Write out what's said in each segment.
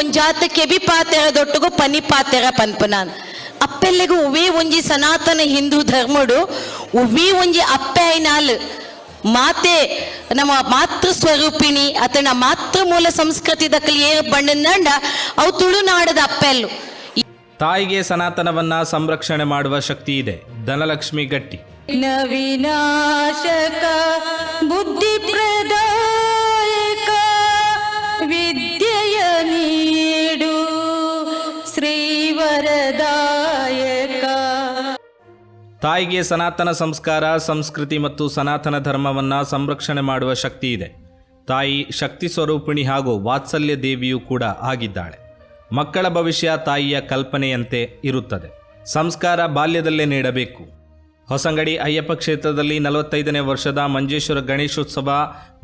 ಒಂಜಾತ KB ಪಾತೆರದೊಟ್ಟುಗು ಪನಿ ಪಾತೆರ ಪನ್ಪನಾನ್ ಅಪ್ಪೆಲ್ಲೆಗೂ ಉವೇ ಒಂಜಿ ಸನಾತನ ಹಿಂದೂ ಧರ್ಮಡು ಉವೇ ಒಂಜಿ ಅಪ್ಪೆ ಐನಾಲ್. ಮಾತೆ ನಮ್ಮ ಮಾತೃ ಸ್ವರೂಪಿಣಿ ಅತನ ಮಾತೃ ಮೂಲ ಸಂಸ್ಕೃತಿ ದಕ್ಕಲ್ ಏರ್ ಬಣ್ಣಂದ ಅವು ತುಳುನಾಡದ ಅಪ್ಪೆಲ್ಲು. ತಾಯಿಗೆ ಸನಾತನವನ್ನ ಸಂರಕ್ಷಣೆ ಮಾಡುವ ಶಕ್ತಿ ಇದೆ. ಧನಲಕ್ಷ್ಮಿ ಗಟ್ಟಿ. ನವಿನಾಶಕ ಬುದ್ಧಿ ಪ್ರದಾಯಕ ತಾಯಿಗೆ ಸನಾತನ ಸಂಸ್ಕಾರ, ಸಂಸ್ಕೃತಿ ಮತ್ತು ಸನಾತನ ಧರ್ಮವನ್ನ ಸಂರಕ್ಷಣೆ ಮಾಡುವ ಶಕ್ತಿ ಇದೆ. ತಾಯಿ ಶಕ್ತಿ ಸ್ವರೂಪಿಣಿ ಹಾಗೂ ವಾತ್ಸಲ್ಯ ದೇವಿಯೂ ಕೂಡ ಆಗಿದ್ದಾಳೆ. ಮಕ್ಕಳ ಭವಿಷ್ಯ ತಾಯಿಯ ಕಲ್ಪನೆಯಂತೆ ಇರುತ್ತದೆ. ಸಂಸ್ಕಾರ ಬಾಲ್ಯದಲ್ಲೇ ನೀಡಬೇಕು. ಹೊಸಂಗಡಿ ಅಯ್ಯಪ್ಪ ಕ್ಷೇತ್ರದಲ್ಲಿ ನಲವತ್ತೈದನೇ ವರ್ಷದ ಮಂಜೇಶ್ವರ ಗಣೇಶೋತ್ಸವ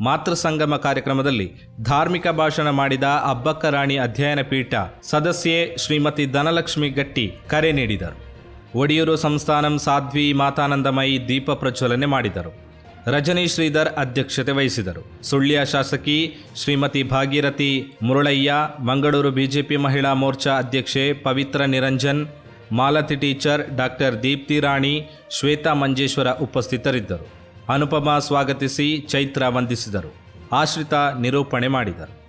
ಮಾತೃ ಸಂಗಮ ಕಾರ್ಯಕ್ರಮದಲ್ಲಿ ಧಾರ್ಮಿಕ ಭಾಷಣ ಮಾಡಿದ ಅಬ್ಬಕ್ಕ ರಾಣಿ ಅಧ್ಯಯನ ಪೀಠ ಸದಸ್ಯೆ ಶ್ರೀಮತಿ ಧನಲಕ್ಷ್ಮಿ ಗಟ್ಟಿ ಕರೆ ನೀಡಿದರು. ಒಡಿಯೂರು ಸಂಸ್ಥಾನಂ ಸಾಧ್ವಿ ಮಾತಾನಂದಮಯಿ ದೀಪ ಪ್ರಜ್ವಲನೆ ಮಾಡಿದರು. ರಜನಿ ಶ್ರೀಧರ್ ಅಧ್ಯಕ್ಷತೆ ವಹಿಸಿದರು. ಸುಳ್ಯ ಶಾಸಕಿ ಶ್ರೀಮತಿ ಭಾಗೀರಥಿ ಮುರಳಯ್ಯ, ಮಂಗಳೂರು ಬಿಜೆಪಿ ಮಹಿಳಾ ಮೋರ್ಚಾ ಅಧ್ಯಕ್ಷೆ ಪವಿತ್ರ ನಿರಂಜನ್ ಮಾಲತಿ ಟೀಚರ್ ಡಾಕ್ಟರ್ ದೀಪ್ತಿ ರಾಣಿ, ಶ್ವೇತಾ ಮಂಜೇಶ್ವರ ಉಪಸ್ಥಿತರಿದ್ದರು. ಅನುಪಮಾ ಸ್ವಾಗತಿಸಿ ಚೈತ್ರ ವಂದಿಸಿದರು. ಆಶ್ರಿತ ನಿರೂಪಣೆ ಮಾಡಿದರು.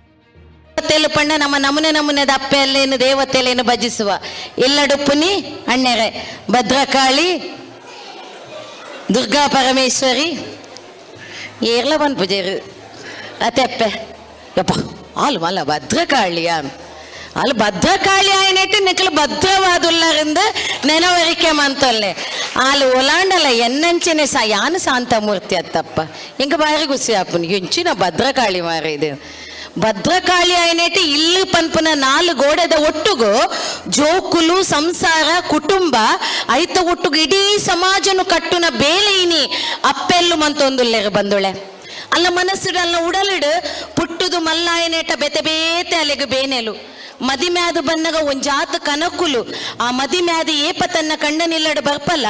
ಪಣ್ಣ, ನಮ್ಮ ನಮೂನೆ ನಮೂನೆ ಅಪ್ಪೆಲ್ಲೇನು ದೇವತೆಯಲ್ಲೇನು ಭಜಿಸುವ? ಎಲ್ಲಡು ಪುನಿ ಅಣ್ಣೆರೆ, ಭದ್ರಕಾಳಿ, ದುರ್ಗಾ ಪರಮೇಶ್ವರಿ ಏರ್ಲ ಬಂದ್ ಪೂಜೆರು ಅತೆಪ್ಪೆ ಯಪ್ಪ ಆಲು ಮಲ್ಲ ಭದ್ರಕಾಳಿಯ. ಅಲ್ಲಿ ಭದ್ರಕಾಳಿ ಆಯ್ನೆಟ್ಟು ನಿಕ್ಲು ಭದ್ರವಾದುಲ್ಲರಿಂದ ನೆನವರಿಕೆ ಮಂತಲ್ಲೆ ಆಲು ಒಲಾಂಡಲ್ಲ, ಎನ್ನಂಚಿನ ಸಾ ಯಾನು ಶಾಂತಮೂರ್ತಿ ಅತ್ತಪ್ಪ. ಇಂಕ ಬಾರಿ ಖುಷಿ ಅಪ್ಪನ ಎಂಚಿನ ಭದ್ರಕಾಳಿ ಮಾರ ಇದು. ಭದ್ರಕಾಳಿ ಆಯ್ನೆಟ್ಟು ಇಲ್ಲಿ ಪನ್ಪನ ನಾಲ್ ಗೋಡೆದ ಒಟ್ಟುಗು ಜೋಕುಲು, ಸಂಸಾರ, ಕುಟುಂಬ, ಐತ ಒಟ್ಟುಗು ಇಡೀ ಸಮಾಜನು ಕಟ್ಟುನ ಬೇಲೆಯಿನಿ ಅಪ್ಪೆಲ್ಲು ಮಂತೊಂದುಲ್ಲೆರು ಬಂದುಳೆ. ಅಲ್ಲ ಮನಸ್ಸಿಡು ಅಲ್ಲ ಉಡಲಿಡು, ಪುಟ್ಟುದು ಮಲ್ಲಾಯನೇಟ ಬೆತೆ ಬೇತೆ ಅಲೆಗು ಬೇನೆಲು. ಮದಿಮ್ಯಾದು ಬನ್ನಗ ಒಂಜಾತ ಕನಕುಲು. ಆ ಮದಿಮ್ಯಾದ ಏಪ ತನ್ನ ಕಂಡ ನಿಲ್ಲಡು ಬರ್ಪಲ್ಲ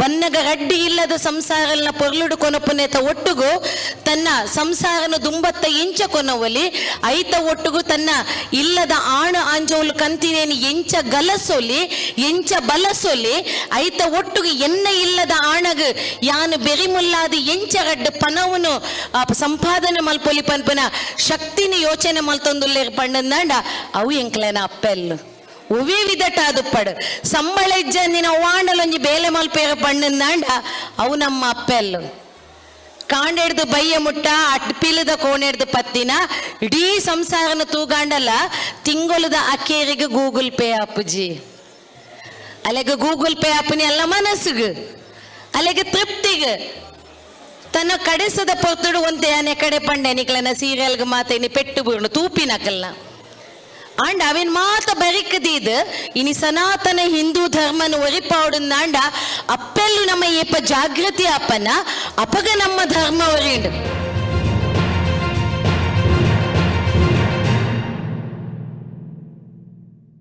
ಬನ್ನಗ ರಡ್ಡಿ ಇಲ್ಲದ ಸಂಸಾರನ ಪೊರ್ಲುಡು ಕೊನಪುನೇತ ಒಟ್ಟುಗು, ತನ್ನ ಸಂಸಾರನ ದುಂಬತ್ತ ಎಂಚ ಕೊನವಲಿ, ಐತ ಒಟ್ಟುಗು ತನ್ನ ಇಲ್ಲದ ಆಣ ಆಂಜೋಲು ಕಂತಿನೇನು ಎಂಚ ಗಲಸೊಲಿ, ಎಂಚ ಬಲಸೊಲಿ, ಐತ ಒಟ್ಟುಗು ಎನ್ನ ಇಲ್ಲದ ಆಣಗ, ಯಾನು ಬೆರಿಮುಲ್ಲಾದ ಎಂಚ ರಡ್ಡು ಪನವನು ಸಂಪಾದನೆ ಮಲ್ಪೊಲಿ ಪನ್ಪನ ಶಕ್ತಿನ ಯೋಚನೆ ಮಲ್ತೊಂದುಲ್ಲೇರ್ ಪಂಡಂದಾಂಡ ಅವು ಎಂಕ್ಲೆನ ಅಪ್ಪೆಲ್ಲು ಉವಿ ವಿದಟ ಅದು ಪಡು ಸಂಬಳ ಇಜ್ಜಂದಿನ ವಾಂಡಲೊಂಜಿ ಬೇಲೆ ಮಲ್ಪೇರ ಪಂಡಂದಾಂಡ ಅವು ನಮ್ಮ ಅಪ್ಪೆಲ್ಲು ಕಾಂಡೆಡ್ದು ಬಯ್ಯ ಮುಟ್ಟ ಅಟ್ಪಿಲದ ಕೋಣೆಡ್ದು ಪತ್ತಿನ ಇಡೀ ಸಂಸಾರನ ತೂಗಾಂಡಲ್ಲ ತಿಂಗೊಲದ ಅಕ್ಕೇರಿಗೆ ಗೂಗಲ್ ಪೇ ಅಪ್ಪುಜಿ ಅಲೆಗ ಗೂಗಲ್ ಪೇ ಅಪ್ಪನಿ ಎಲ್ಲ ಮನಸ್ಸಿಗೆ ಅಲೆಗೆ ತೃಪ್ತಿಗೆ ತನ್ನ ಕಡೆಸದ ಪೊರ್ತುಡು ಒಂತೆ ಆನೆ ಕಡೆ ಪಂಡೆ ನಿಕ್ಲನ ಸೀರಿಯಲ್ಗೆ ಮಾತೇನಿ ಪೆಟ್ಟು ಬೀಳು ತೂಪಿನಕಲ್ನ ಆಂಡ ಅವಿನ್ ಮಾತ ಬರಿಕದೀದ್, ಇನಿ ಸನಾತನ ಹಿಂದೂ ಧರ್ಮನ ಒರಿಪಾವುಡಂದಾಂಡ ಅಪ್ಪೆಲ್ಲು ನಮ್ಮ ಏಪ ಜಾಗೃತಿ ಅಪ್ಪನ, ಅಪಗ ನಮ್ಮ ಧರ್ಮ ಒರಿಂಡು